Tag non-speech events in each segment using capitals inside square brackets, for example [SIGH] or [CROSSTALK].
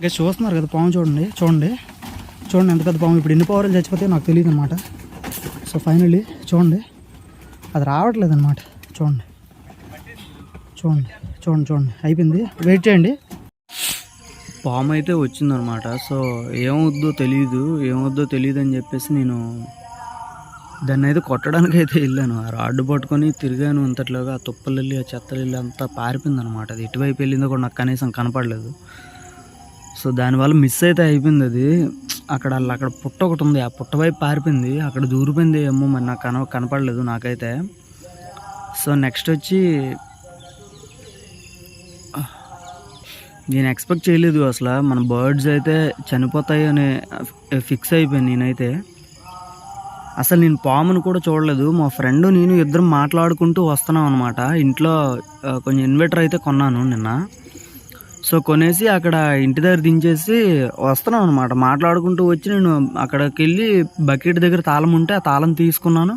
ఇంకా చూస్తున్నారు కదా పాము చూడండి చూడండి. చూడండి ఎంత పెద్ద పాము. ఇప్పుడు ఎన్ని పవర్లు చచ్చిపోతే నాకు తెలియదు అనమాట సో ఫైనల్లీ చూడండి. అది రావట్లేదు అనమాట చూడండి. చూడండి చూడండి చూడండి. అయిపోయింది. వెయిట్ చేయండి. పాము అయితే వచ్చిందనమాట సో ఏమవుద్దో తెలియదు ఏమవుద్దో తెలియదు అని చెప్పేసి నేను దాన్ని అయితే కొట్టడానికి అయితే వెళ్ళాను. ఆ రాడ్డు పట్టుకొని తిరిగాను అంతట్లోగా. ఆ తుప్పలు వెళ్ళి ఆ చెత్తలు వెళ్ళి అంతా పారిపోయింది అనమాట అది ఎటువైపు వెళ్ళిందో కూడా నాకు కనీసం కనపడలేదు. సో దానివల్ల మిస్ అయితే అయిపోయింది అది. అక్కడ అక్కడ పుట్ట ఒకటి ఉంది. ఆ పుట్ట వైపు పారిపోయింది. అక్కడ దూరిపోయింది ఏమో మరి నాకు కన కనపడలేదు నాకైతే. సో నెక్స్ట్ వచ్చి నేను ఎక్స్పెక్ట్ చేయలేదు అసలు. మన బర్డ్స్ అయితే చనిపోతాయి అని ఫిక్స్ అయిపోయాను నేనైతే. అసలు నేను పామును కూడా చూడలేదు. మా ఫ్రెండ్ నేను ఇద్దరం మాట్లాడుకుంటూ వస్తున్నాం అనమాట ఇంట్లో కొంచెం ఇన్వర్టర్ అయితే కొన్నాను నిన్న. సో కొనేసి అక్కడ ఇంటి దగ్గర దించేసి వస్తున్నాం అనమాట మాట్లాడుకుంటూ వచ్చి నేను అక్కడికి వెళ్ళి బకెట్ దగ్గర తాళం ఉంటే ఆ తాళం తీసుకున్నాను.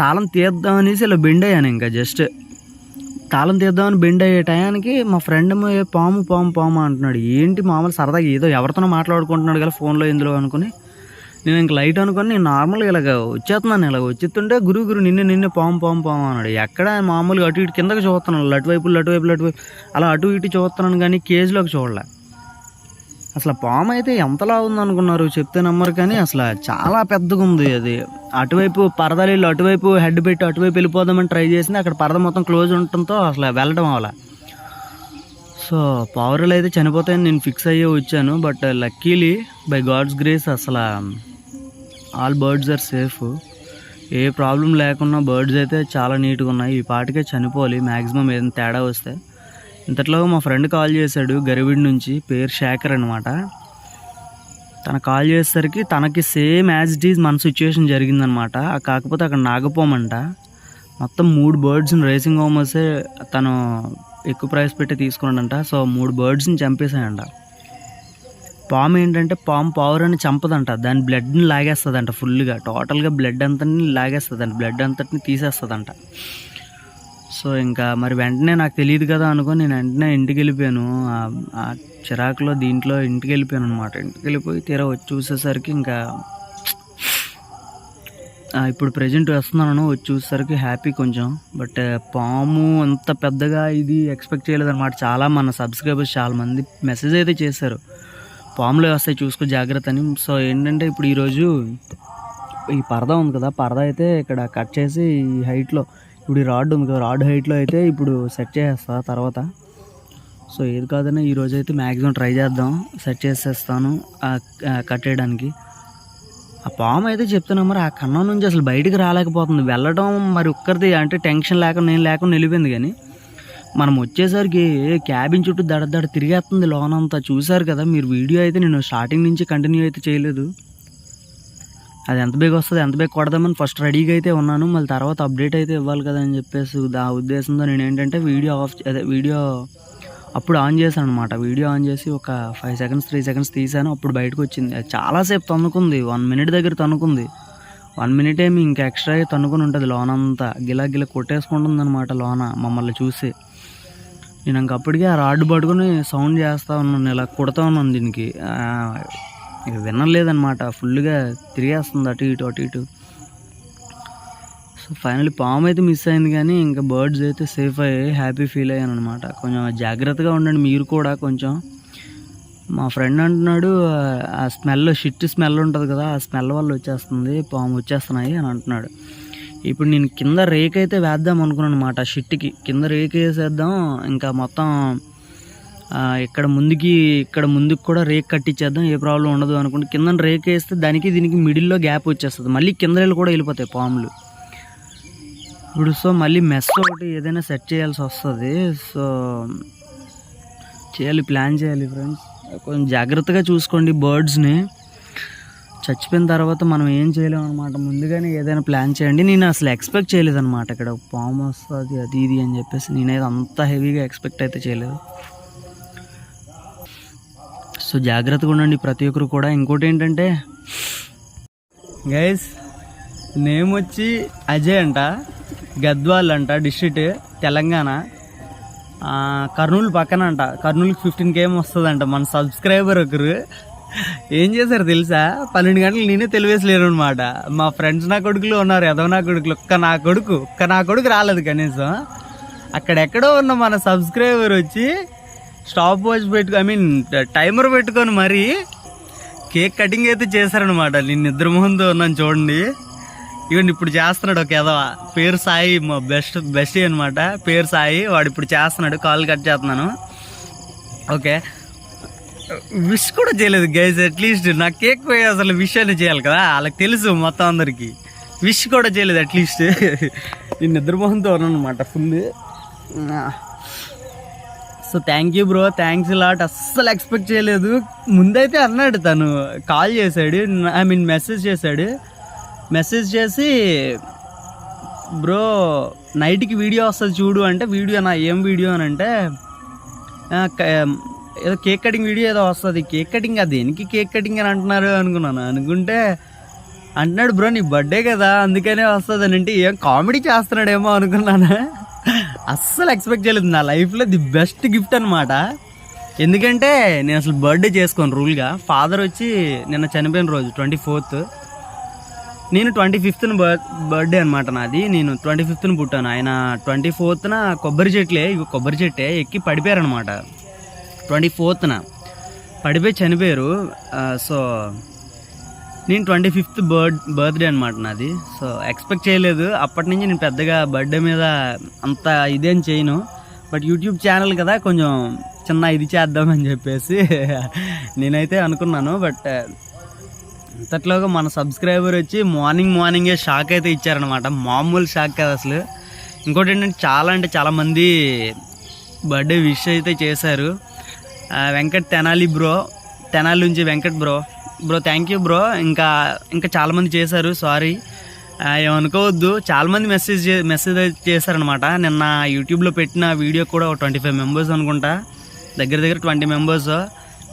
తాళం తీద్దాం అనేసి ఇలా బెండ్ అయ్యాను ఇంకా జస్ట్. తాళం తీద్దామని బెండ్ అయ్యే టయానికి మా ఫ్రెండ్ పాము పాము పాము అంటున్నాడు. ఏంటి మామూలు సరదాగా ఏదో ఎవరితోనో మాట్లాడుకుంటున్నాడు కదా ఫోన్లో ఇందులో అనుకుని. నేను ఇంక లైట్ అనుకొని నేను నార్మల్గా ఇలాగ వచ్చేస్తున్నాను. ఇలాగ వచ్చేస్తుంటే గురువు గురు నిన్నే నిన్నే పాము పాము పాము అన్నాడు. ఎక్కడ మామూలుగా అటు ఇటు కిందకి చూస్తున్నాను. అటువైపు అటువైపు అటువైపు అలా అటు ఇటు చూస్తున్నాను కానీ కేజీలోకి చూడలే. అసలు పాము అయితే ఎంతలా ఉందనుకున్నారు చెప్తే నమ్మరు కానీ అసలు చాలా పెద్దగా ఉంది అది. అటువైపు పరదలు అటువైపు హెడ్ పెట్టి అటువైపు వెళ్ళిపోదామని ట్రై చేసింది. అక్కడ పరద మొత్తం క్లోజ్ ఉండటంతో అసలు వెళ్ళడం అవ్వాలి సో పవర్లు అయితే చనిపోతాయని నేను ఫిక్స్ అయ్యే వచ్చాను. But luckily by God's grace అసలు all birds are safe a problem లేకుండా బర్డ్స్ అయితే చాలా నీట్గా ఉన్నాయి. ఈ పాటికే చనిపోవాలి. మ్యాక్సిమం ఏదైనా తేడా వస్తే. ఇంతట్లో మా ఫ్రెండ్ కాల్ చేశాడు గరివిడి నుంచి. పేరు శేఖర్ అనమాట తన కాల్ చేసేసరికి తనకి సేమ్ యాజ్ ఇట్ ఈజ్ మన సిచ్యువేషన్ జరిగిందనమాట కాకపోతే అక్కడ నాగపోమంట. మొత్తం మూడు బర్డ్స్ని రేసింగ్ హోమర్సే తను ఎక్కువ ప్రైస్ పెట్టి తీసుకున్నాడంట. సో మూడు బర్డ్స్ని చంపేశాయంట పాము ఏంటంటే పాము పావురాన్ని చంపదంట. దాని బ్లడ్ని లాగేస్తుందంట ఫుల్గా టోటల్గా బ్లడ్ అంతని లాగేస్తుందంట. బ్లడ్ అంతటిని తీసేస్తుందంట. సో ఇంకా మరి వెంటనే నాకు తెలియదు కదా అనుకో నేను వెంటనే ఇంటికి వెళ్ళిపోయాను ఆ- చిరాకులో దీంట్లో ఇంటికి వెళ్ళిపోయాను అనమాట ఇంటికి వెళ్ళిపోయి తీరా వచ్చి చూసేసరికి ఇంకా ఇప్పుడు ప్రజెంట్ వస్తున్నాను. వచ్చి చూసేసరికి హ్యాపీ కొంచెం. బట్ పాము అంత పెద్దగా ఇది ఎక్స్పెక్ట్ చేయలేదు అనమాట చాలా మన సబ్స్క్రైబర్స్ చాలా మంది మెసేజ్ అయితే చేశారు. పాములు వస్తాయి చూసుకో జాగ్రత్త అని. సో ఏంటంటే ఇప్పుడు ఈరోజు ఈ పరద ఉంది కదా పరద అయితే ఇక్కడ కట్ చేసి ఈ హైట్లో ఇప్పుడు ఈ రాడ్ ఉంది కదా రాడ్ హైట్లో అయితే ఇప్పుడు సెట్ చేసేస్తా తర్వాత. సో ఏది కాదన్నా ఈరోజు అయితే మ్యాక్సిమం ట్రై చేద్దాం సెట్ చేసేస్తాను కట్ చేయడానికి కట్టేయడానికి. ఆ పాము అయితే చెప్తున్నా మరి ఆ కన్నం నుంచి అసలు బయటికి రాలేకపోతుంది. వెళ్ళడం మరి ఒక్కరిది అంటే టెన్షన్ లేకుండా నేను లేకుండా నిలిపింది కానీ మనం వచ్చేసరికి క్యాబిన్ చుట్టూ దడ దడ తిరిగేస్తుంది లోనంతా. చూశారు కదా మీరు వీడియో అయితే నేను స్టార్టింగ్ నుంచి కంటిన్యూ అయితే చేయలేదు. అది ఎంత బేగ్ వస్తుంది ఎంత బేగ్ కొడదామని ఫస్ట్ రెడీగా అయితే ఉన్నాను. మళ్ళీ తర్వాత అప్డేట్ అయితే ఇవ్వాలి కదా అని చెప్పేసి ఆ ఉద్దేశంతో నేను ఏంటంటే వీడియో ఆఫ్ అదే వీడియో అప్పుడు ఆన్ చేశాను అనమాట వీడియో ఆన్ చేసి ఒక ఫైవ్ సెకండ్స్ త్రీ సెకండ్స్ తీసాను అప్పుడు బయటకు వచ్చింది. అది చాలాసేపు తన్నుకుంది. వన్ మినిట్ దగ్గర తన్నుకుంది. వన్ మినిట్ ఏమి ఇంకా ఎక్స్ట్రా తన్నుకుని ఉంటుంది లోన్ అంతా గిలా గిలా కొట్టేసుకుంటుంది అనమాట లోన మమ్మల్ని చూసి. నేను ఇంక అప్పటికే ఆ రాడ్ పట్టుకుని సౌండ్ చేస్తూ ఉన్నాను ఇలా కుడతా ఉన్నాను దీనికి. ఇక వినలేదనమాట ఫుల్గా తిరిగేస్తుంది అటు ఇటు అటు ఇటు. సో ఫైనల్లీ పాము అయితే మిస్ అయింది కానీ ఇంకా బర్డ్స్ అయితే సేఫ్ అయ్యాయి హ్యాపీ ఫీల్ అయ్యాను అనమాట కొంచెం జాగ్రత్తగా ఉండండి మీరు కూడా కొంచెం. మా ఫ్రెండ్ అంటున్నాడు "ఆ- ఆ స్మెల్ షిట్ స్మెల్ ఉంటుంది కదా ఆ స్మెల్ వల్ల వచ్చేస్తుంది పాము వచ్చేస్తున్నాయి అని అంటున్నాడు. ఇప్పుడు నేను కింద రేక్ అయితే వేద్దాం అనుకున్నాను అనమాట షిట్కి. కింద రేక్ వేసేద్దాం ఇంకా మొత్తం ఇక్కడ ముందుకి ఇక్కడ ముందుకు కూడా రేక్ కట్టించేద్దాం ఏ ప్రాబ్లం ఉండదు అనుకుంటే కింద రేక్ వేస్తే దానికి దీనికి మిడిల్లో గ్యాప్ వచ్చేస్తుంది. మళ్ళీ కింద వెళ్ళి కూడా వెళ్ళిపోతాయి పాములు. ఇప్పుడు సో మళ్ళీ మెస్ ఒకటి ఏదైనా సెట్ చేయాల్సి వస్తుంది. సో చేయాలి ప్లాన్ చేయాలి ఫ్రెండ్స్ కొంచెం జాగ్రత్తగా చూసుకోండి బర్డ్స్ని చచ్చిపోయిన తర్వాత మనం ఏం చేయలేం అనమాట ముందుగానే ఏదైనా ప్లాన్ చేయండి. నేను అసలు ఎక్స్పెక్ట్ చేయలేదు అనమాట ఇక్కడ. పాము వస్తుంది అది ఇది అని చెప్పేసి నేనైతే అంత హెవీగా ఎక్స్పెక్ట్ అయితే చేయలేదు. సో జాగ్రత్తగా ఉండండి ప్రతి ఒక్కరు కూడా. ఇంకోటి ఏంటంటే గైస్ నేమ్ వచ్చి అజయ్ అంట గద్వాల్ అంట డిస్ట్రిక్ట్ తెలంగాణ. కర్నూలు పక్కన అంట. కర్నూలుకి ఫిఫ్టీన్ కేఎం వస్తుందంట మన సబ్స్క్రైబర్ ఒకరు. ఏం చేశారు తెలుసా? పన్నెండు గంటలు నేనే తెలివేసలేరు అనమాట మా ఫ్రెండ్స్ నా కొడుకులు ఉన్నారు ఎదవ నా కొడుకులు. ఒక్క నా కొడుకు ఒక్క నా కొడుకు రాలేదు కనీసం. అక్కడెక్కడో ఉన్న మన సబ్స్క్రైబర్ వచ్చి స్టాప్ వాచ్ పెట్టుకు ఐ మీన్ టైమర్ పెట్టుకొని మరీ కేక్ కటింగ్ అయితే చేశారనమాట నేను నిద్ర ముందు ఉన్నాను చూడండి. ఇవన్నీ ఇప్పుడు చేస్తున్నాడు ఒక ఎదవ పేరు సాయి మా బెస్ట్ బెస్ట్ అనమాట పేరు సాయి వాడు ఇప్పుడు చేస్తున్నాడు. కాల్ కట్ చేస్తున్నాను. ఓకే. విష్ కూడా చేయలేదు గైజ్ అట్లీస్ట్ నా కేక్ పోయి అసలు విష్ అని చేయాలి కదా. వాళ్ళకి తెలుసు మొత్తం అందరికి. విష్ కూడా చేయలేదు అట్లీస్ట్ నేను నిద్రమోహంతో అనమాట full so thank you bro thanks lot అస్సలు ఎక్స్పెక్ట్ చేయలేదు. ముందైతే అన్నాడు తను కాల్ చేశాడు ఐ మీన్ మెసేజ్ చేశాడు. మెసేజ్ చేసి బ్రో నైట్కి వీడియో వస్తుంది చూడు అంటే వీడియో నా ఏం వీడియో అని అంటే ఏదో కేక్ కటింగ్ వీడియో ఏదో వస్తుంది. కేక్ కటింగ్ అది దేనికి కేక్ కటింగ్ అని అంటున్నారు అనుకున్నాను. అనుకుంటే అంటున్నాడు బ్రో నీ బర్త్డే కదా అందుకనే వస్తుంది అని అంటే ఏం కామెడీ చేస్తున్నాడేమో అనుకున్నాను. అస్సలు ఎక్స్పెక్ట్ చేయలేదు. నా లైఫ్లో ది బెస్ట్ గిఫ్ట్ అనమాట ఎందుకంటే నేను అసలు బర్త్డే చేసుకోను రూల్గా ఫాదర్ వచ్చి నిన్న చనిపోయిన రోజు ట్వంటీ ఫోర్త్ నేను ట్వంటీ ఫిఫ్త్న బర్త్ బర్త్డే అనమాట నాది. నేను ట్వంటీ ఫిఫ్త్న పుట్టాను. ఆయన ట్వంటీ ఫోర్త్న కొబ్బరి చెట్లే ఇవి కొబ్బరి చెట్టే ఎక్కి పడిపోయారనమాట ట్వంటీ ఫోర్త్న. పడిపోయి చనిపోయారు. సో నేను ట్వంటీ ఫిఫ్త్ బర్త్ బర్త్డే అనమాట నాది. సో ఎక్స్పెక్ట్ చేయలేదు. అప్పటి నుంచి నేను పెద్దగా బర్త్డే మీద అంత ఇదేం చేయను. బట్ యూట్యూబ్ ఛానల్ కదా కొంచెం చిన్న ఇది చేద్దామని చెప్పేసి [LAUGHS] నేనైతే అనుకున్నాను. బట్ అంతట్లోగా మన సబ్స్క్రైబర్ వచ్చి మార్నింగ్ మార్నింగే షాక్ అయితే ఇచ్చారనమాట మామూలు షాక్ కాదు అసలు. ఇంకోటి ఏంటంటే చాలా అంటే చాలామంది బర్త్డే విష్ అయితే చేశారు. వెంకట్ తెనాలి బ్రో. తెనాలి నుంచి Venkat bro. Bro thank you bro. ఇంకా ఇంకా చాలామంది చేశారు సారీ ఏమనుకోవద్దు. చాలామంది మెసేజ్ చే- మెసేజ్ అయితే చేశారనమాట నిన్న యూట్యూబ్లో పెట్టిన వీడియో కూడా ఒక ట్వంటీ ఫైవ్ మెంబర్స్ అనుకుంటా. దగ్గర దగ్గర ట్వంటీ మెంబర్స్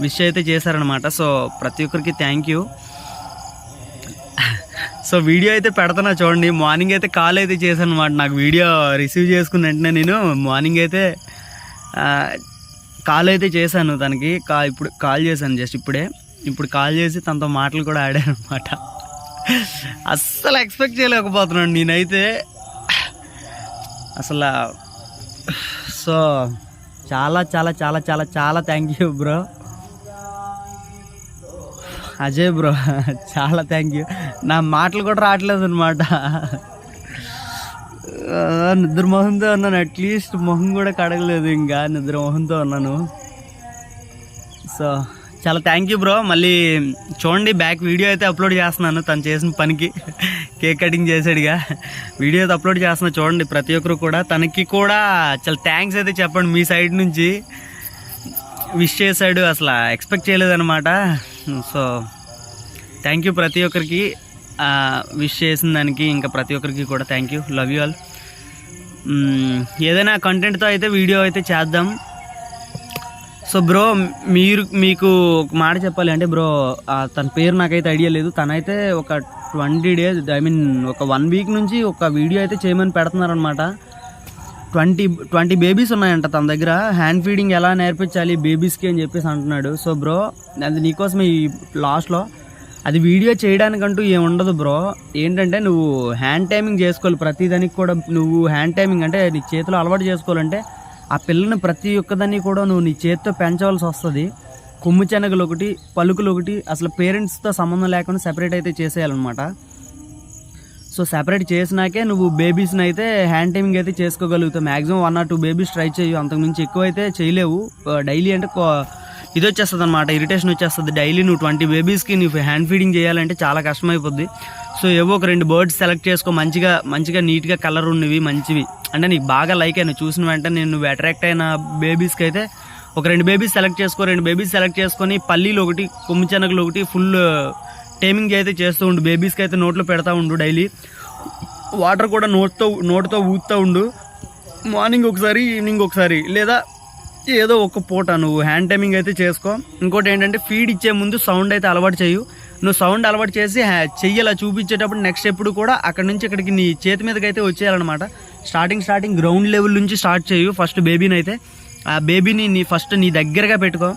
విష్ అయితే చేశారనమాట సో ప్రతి ఒక్కరికి థ్యాంక్ యూ సో వీడియో అయితే పెడతాను చూడండి. మార్నింగ్ అయితే కాల్ అయితే చేశాను అనమాట నాకు వీడియో రిసీవ్ చేసుకున్న వెంటనే నేను. మార్నింగ్ అయితే కాల్ అయితే చేశాను తనకి. కా ఇప్పుడు కాల్ చేశాను జస్ట్ ఇప్పుడే. ఇప్పుడు కాల్ చేసి తనతో మాటలు కూడా ఆడాను అనమాట అస్సలు ఎక్స్పెక్ట్ చేయలేకపోతున్నాను నేనైతే. అసలు సో చాలా చాలా చాలా చాలా చాలా thank you bro Ajay bro చాలా థ్యాంక్ యూ నా మాటలు కూడా రావట్లేదు అనమాట నిద్ర మొహంతో ఉన్నాను. అట్లీస్ట్ మొహం కూడా కడగలేదు. ఇంకా నిద్ర మొహంతో ఉన్నాను. సో చాలా థ్యాంక్ యూ బ్రో మళ్ళీ చూడండి బ్యాక్ వీడియో అయితే అప్లోడ్ చేస్తున్నాను. తను చేసిన పనికి కేక్ కటింగ్ చేసాడుగా వీడియో అయితే అప్లోడ్ చేస్తున్నా చూడండి. ప్రతి ఒక్కరు కూడా తనకి కూడా చాలా థ్యాంక్స్ అయితే చెప్పండి. మీ సైడ్ నుంచి విష్ చేశాడు. అసలు ఎక్స్పెక్ట్ చేయలేదన్నమాట. సో థ్యాంక్ యూ ప్రతి ఒక్కరికి. విష్ చేసిన దానికి ఇంకా ప్రతి ఒక్కరికి కూడా thank you love you all ఏదైనా కంటెంట్తో అయితే వీడియో అయితే చేద్దాం. సో బ్రో మీరు మీకు ఒక మాట చెప్పాలి అంటే బ్రో తన పేరు నాకైతే ఐడియా లేదు. తనైతే ఒక ట్వంటీ డేస్ ఐ మీన్ ఒక వన్ వీక్ నుంచి ఒక వీడియో అయితే చేయమని పెడుతున్నారనమాట ట్వంటీ ట్వంటీ బేబీస్ ఉన్నాయంట తన దగ్గర. హ్యాండ్ ఫీడింగ్ ఎలా నేర్పించాలి బేబీస్కి అని చెప్పేసి అంటున్నాడు. సో బ్రో అది నీకోసం ఈ లాస్ట్లో అది వీడియో చేయడానికంటూ ఏం ఉండదు బ్రో. ఏంటంటే నువ్వు హ్యాండ్ టైమింగ్ చేసుకోవాలి. ప్రతిదానికి కూడా నువ్వు హ్యాండ్ టైమింగ్ అంటే నీ చేతిలో అలవాటు చేసుకోవాలంటే ఆ పిల్లని ప్రతి ఒక్కదాన్ని కూడా నువ్వు నీ చేతితో పెంచవలసి వస్తుంది. కొమ్ము శనగలు ఒకటి పలుకులు ఒకటి అసలు పేరెంట్స్తో సంబంధం లేకుండా సెపరేట్ అయితే చేసేయాలన్నమాట. సో సెపరేట్ చేసినాకే నువ్వు బేబీస్ని అయితే హ్యాండ్ టైమింగ్ అయితే చేసుకోగలుగుతావు. Maximum one or two babies try చేయు. అంతకుమించి ఎక్కువ అయితే చేయలేవు. Uh, డైలీ అంటే ఇది వచ్చేస్తుంది అనమాట ఇరిటేషన్ వచ్చేస్తుంది. డైలీ నువ్వు ట్వంటీ బేబీస్కి నువ్వు హ్యాండ్ ఫీడింగ్ చేయాలంటే చాలా కష్టమైపోద్ది. సో ఏవో ఒక రెండు బర్డ్స్ సెలెక్ట్ చేసుకో మంచిగా మంచిగా నీట్గా కలర్ ఉన్నవి మంచివి. అంటే నీకు బాగా లైక్ అయినా చూసిన వెంటనే నువ్వు అట్రాక్ట్ అయిన బేబీస్కి అయితే ఒక రెండు బేబీస్ సెలెక్ట్ చేసుకో రెండు బేబీస్ సెలెక్ట్ చేసుకొని పల్లీలు ఒకటి కొమ్ము చెనకలు ఒకటి ఫుల్ టైమింగ్ uh, అయితే చేస్తూ ఉండు. బేబీస్కి అయితే నోట్లో పెడతా ఉండు డైలీ వాటర్ కూడా నోట్తో నోటుతో ఊపుతూ ఉండు. మార్నింగ్ ఒకసారి ఈవినింగ్ ఒకసారి. లేదా ఏదో ఒక పూట నువ్వు హ్యాండ్ టైమింగ్ అయితే చేసుకో. ఇంకోటి ఏంటంటే ఫీడ్ ఇచ్చే ముందు సౌండ్ అయితే అలవాటు చేయు. నువ్వు సౌండ్ అలవాటు చేసి హ్యా- చెయ్యి అలా చూపించేటప్పుడు నెక్స్ట్ ఎప్పుడు కూడా అక్కడ నుంచి ఇక్కడికి నీ చేతి మీదకి అయితే వచ్చేయాలన్నమాట. స్టార్టింగ్ స్టార్టింగ్ గ్రౌండ్ లెవెల్ నుంచి స్టార్ట్ చేయు ఫస్ట్ బేబీని అయితే ఆ బేబీని నీ ఫస్ట్ నీ దగ్గరగా పెట్టుకో.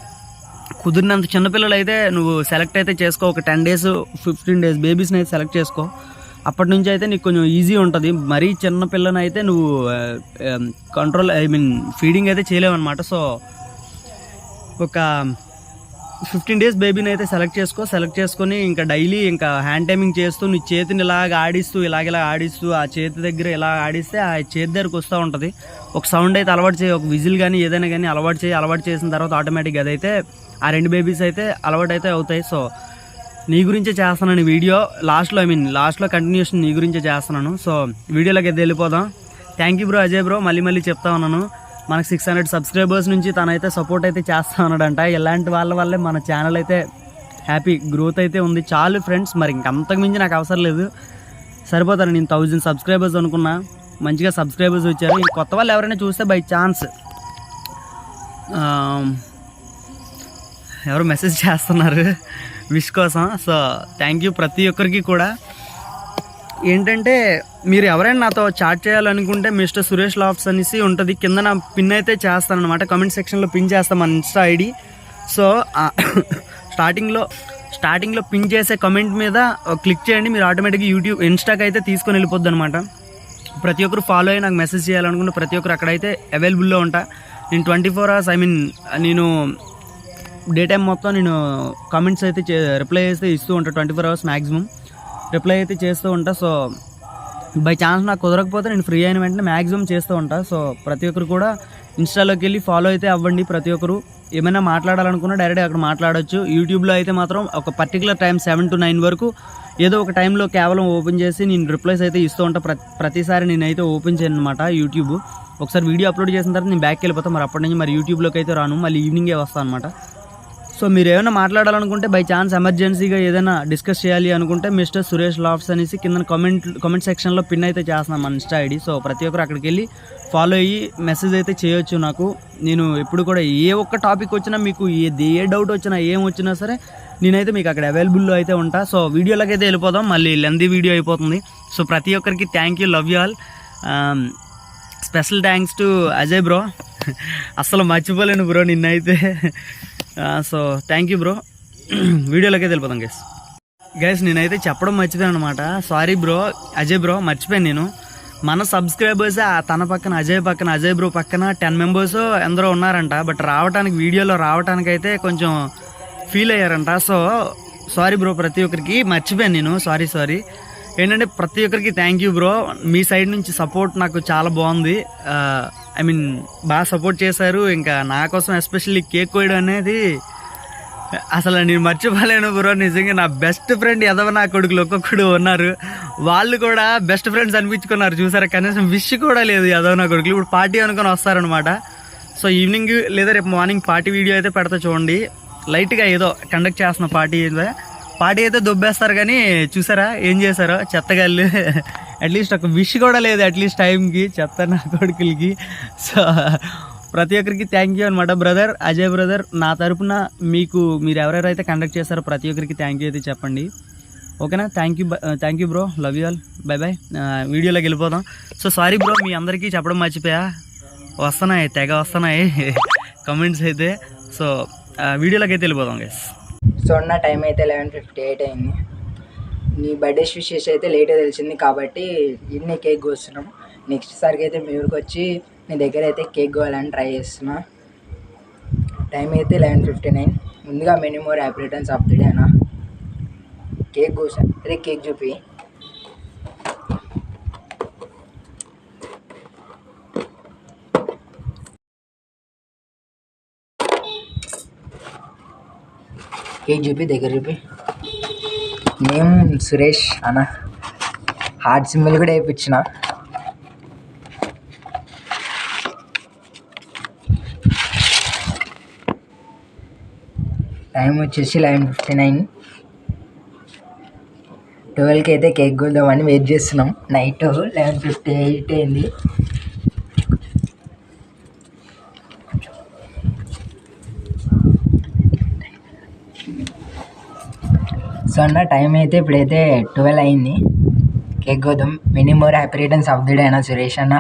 కుదిరినంత చిన్నపిల్లలు అయితే నువ్వు సెలెక్ట్ అయితే చేసుకో. ఒక టెన్ డేస్ ఫిఫ్టీన్ డేస్ బేబీస్ని అయితే సెలెక్ట్ చేసుకో. అప్పటి నుంచి అయితే నీకు కొంచెం ఈజీ ఉంటుంది. మరీ చిన్న పిల్లని అయితే నువ్వు కంట్రోల్ ఐ మీన్ ఫీడింగ్ అయితే చేయలేవన్నమాట. సో ఒక ఫిఫ్టీన్ డేస్ బేబీని అయితే సెలెక్ట్ చేసుకో సెలెక్ట్ చేసుకొని ఇంకా డైలీ ఇంకా హ్యాండ్ టైమింగ్ చేస్తూ నీ చేతిని ఇలాగ ఆడిస్తూ ఇలాగ ఇలా ఆడిస్తూ ఆ చేతి దగ్గర ఇలా ఆడిస్తే ఆ చేతి దగ్గరకు వస్తూ ఉంటుంది. ఒక సౌండ్ అయితే అలవాటు చేయి ఒక విజిల్ కానీ ఏదైనా కానీ అలవాటు చేయి అలవాటు చేసిన తర్వాత ఆటోమేటిక్గా అదైతే ఆ రెండు బేబీస్ అయితే అలవాటు అయితే అవుతాయి. సో నీ గురించే చేస్తున్నాను వీడియో. లాస్ట్లో ఐ మీన్ లాస్ట్లో కంటిన్యూషన్ నీ గురించే చేస్తున్నాను. సో వీడియోలోకి అయితే వెళ్ళిపోదాం. Thank you bro Ajay bro మళ్ళీ మళ్ళీ చెప్తా ఉన్నాను. మనకు సిక్స్ హండ్రెడ్ సబ్స్క్రైబర్స్ నుంచి తనైతే సపోర్ట్ అయితే చేస్తా ఉన్నాడంట. ఇలాంటి వాళ్ళ వల్లే మన ఛానల్ అయితే హ్యాపీ గ్రోత్ అయితే ఉంది. చాలు ఫ్రెండ్స్ మరి ఇంకంతకు మించి నాకు అవసరం లేదు. సరిపోతాను నేను థౌజండ్ సబ్స్క్రైబర్స్ అనుకున్నా. మంచిగా సబ్స్క్రైబర్స్ వచ్చారు. కొత్త వాళ్ళు ఎవరైనా చూస్తే బై ఛాన్స్ ఎవరు మెసేజ్ చేస్తున్నారు? విష్ కోసం. సో థ్యాంక్ యూ ప్రతి ఒక్కరికి కూడా. ఏంటంటే మీరు ఎవరైనా నాతో చాట్ చేయాలనుకుంటే మిస్టర్ సురేష్ లాఫ్స్ అనేసి ఉంటుంది. కింద నా పిన్ అయితే చేస్తాను అనమాట కామెంట్ సెక్షన్లో పిన్ చేస్తాను మన ఇన్స్టా ఐడి సో స్టార్టింగ్లో స్టార్టింగ్లో పిన్ చేసే కమెంట్ మీద క్లిక్ చేయండి. మీరు ఆటోమేటిక్గా యూట్యూబ్ ఇన్స్టాకి అయితే తీసుకొని వెళ్ళిపోద్ది అనమాట ప్రతి ఒక్కరు ఫాలో అయ్యి నాకు మెసేజ్ చేయాలనుకుంటే ప్రతి ఒక్కరు అక్కడైతే అవైలబుల్లో ఉంటా. నేను twenty four hours I mean నేను డే టైం మొత్తం నేను కమెంట్స్ అయితే రిప్లై చేస్తే ఇస్తూ ఉంటాను twenty four hours maximum reply అయితే చేస్తూ ఉంటా సో బై ఛాన్స్ నాకు కుదరకపోతే నేను ఫ్రీ అయిన వెంటనే మ్యాక్సిమం చేస్తూ ఉంటా. సో ప్రతి ఒక్కరు కూడా ఇన్స్టాలోకి వెళ్ళి ఫాలో అయితే అవ్వండి ప్రతి ఒక్కరు. ఏమైనా మాట్లాడాలనుకున్నా డైరెక్ట్ అక్కడ మాట్లాడొచ్చు. యూట్యూబ్లో అయితే మాత్రం ఒక particular time seven to nine వరకు ఏదో ఒక టైంలో కేవలం ఓపెన్ చేసి నేను రిప్లైస్ అయితే ఇస్తూ ఉంటా. ప్రతి ప్రతిసారి నేనైతే ఓపెన్ చేయను అనమాట యూట్యూబ్ ఒకసారి వీడియో అప్లోడ్ చేసిన తర్వాత నేను బ్యాక్కి వెళ్ళిపోతాను మరి అప్పటి నుంచి మరి యూట్యూబ్లోకి అయితే రాను. మళ్ళీ ఈవినింగే వస్తాను అనమాట సో మీరు ఏమైనా మాట్లాడాలనుకుంటే బై ఛాన్స్ ఎమర్జెన్సీగా ఏదైనా డిస్కస్ చేయాలి అనుకుంటే మిస్టర్ సురేష్ లాఫ్స్ అనేసి కింద కామెంట్ కామెంట్ సెక్షన్లో పిన్ అయితే చేస్తున్నాను మన ఇన్స్టా ఐడి. సో ప్రతి ఒక్కరు అక్కడికి వెళ్ళి ఫాలో అయ్యి మెసేజ్ అయితే చేయొచ్చు నాకు. నేను ఎప్పుడు కూడా ఏ ఒక్క టాపిక్ వచ్చినా మీకు ఏ ఏ డౌట్ వచ్చినా ఏం వచ్చినా సరే నేనైతే మీకు అక్కడ అవైలబుల్లో అయితే ఉంటా. సో వీడియోలోకి అయితే వెళ్ళిపోదాం. మళ్ళీ లెందీ వీడియో అయిపోతుంది. సో ప్రతి ఒక్కరికి thank you love you all special thanks to Ajay bro అస్సలు మర్చిపోలేను బ్రో నిన్నైతే. సో థ్యాంక్ యూ బ్రో వీడియోలోకి వెళ్ళిపోతాం గైస్ గైస్ నేనైతే చెప్పడం మర్చిపోయాను అనమాట సారీ బ్రో అజయ్ బ్రో మర్చిపోయాను నేను. మన సబ్స్క్రైబర్స్ తన పక్కన అజయ్ పక్కన అజయ్ బ్రో పక్కన టెన్ మెంబర్స్ ఎందరో ఉన్నారంట. బట్ రావడానికి వీడియోలో రావడానికి అయితే కొంచెం ఫీల్ అయ్యారంట. సో సారీ బ్రో ప్రతి ఒక్కరికి మర్చిపోయాను నేను. సారీ సారీ ఏంటంటే ప్రతి ఒక్కరికి థ్యాంక్ యూ బ్రో మీ సైడ్ నుంచి సపోర్ట్ నాకు చాలా బాగుంది. ఐ మీన్ బాగా సపోర్ట్ చేశారు. ఇంకా నా కోసం ఎస్పెషల్లీ కేక్ కోయడం అనేది అసలు నేను మర్చిపోలేను బ్రో. నిజంగా నా బెస్ట్ ఫ్రెండ్ ఎదవ నా కొడుకులు ఒక్కొక్కడు ఉన్నారు. వాళ్ళు కూడా బెస్ట్ ఫ్రెండ్స్ అనిపించుకున్నారు. చూసారా? కనీసం విష్ కూడా లేదు ఎదవ నా కొడుకులు. ఇప్పుడు పార్టీ అనుకొని వస్తారనమాట సో ఈవినింగ్ లేదా రేపు మార్నింగ్ పార్టీ వీడియో అయితే పెడతా చూడండి. లైట్గా ఏదో కండక్ట్ చేస్తున్న పార్టీ అయితే పాటి అయితే దొబ్బేస్తారు కానీ చూసారా? ఏం చేశారో? చెత్తగాళ్ళు అట్లీస్ట్ ఒక విష్ కూడా లేదు అట్లీస్ట్ టైంకి చెత్త నా కొడుకులకి. సో ప్రతి ఒక్కరికి థ్యాంక్ యూ అనమాట బ్రదర్ అజయ్ బ్రదర్ నా తరపున మీకు మీరు ఎవరెవరైతే కండక్ట్ చేస్తారో ప్రతి ఒక్కరికి థ్యాంక్ యూ అయితే చెప్పండి. ఓకేనా thank you thank you bro love you all bye bye వీడియోలోకి వెళ్ళిపోదాం. సో సారీ బ్రో మీ అందరికీ చెప్పడం మర్చిపోయా. వస్తున్నాయి తెగ వస్తున్నాయి. [LAUGHS] కమెంట్స్ అయితే. సో వీడియోలోకి అయితే వెళ్ళిపోదాం గైస్ సో టైం అయితే లెవెన్ ఫిఫ్టీ ఎయిట్ అయింది. నీ బర్త్డే విషెస్ అయితే లేటే తెలిసింది కాబట్టి ఇన్ని కేక్ కోస్తున్నాం. నెక్స్ట్ సారికి అయితే మీ ఊరికి వచ్చి నీ దగ్గర అయితే కేక్ కోవాలని ట్రై చేస్తున్నా. టైం అయితే లెవెన్ ఫిఫ్టీ నైన్ ముందుగా many more happy returns of the day అన్న. కేక్ కోసా? అదే కేక్ చూపి. కేక్ చూపి దగ్గర చూపి. నేమ్ సురేష్ అన్న. హార్ట్ సింబల్ కూడా వేయించిన. టైం వచ్చేసి లెవెన్ ఫిఫ్టీ నైన్. ట్వెల్వ్కి అయితే కేక్ కొద్దామని వెయిట్ చేస్తున్నాం. నైట్ లెవెన్ ఫిఫ్టీ ఎయిట్ అయింది. అన్న టైం అయితే ఇప్పుడైతే ట్వెల్వ్ అయింది. Cake కోద్దాం many more happy returns of the day అన్న సురేష్ అన్న.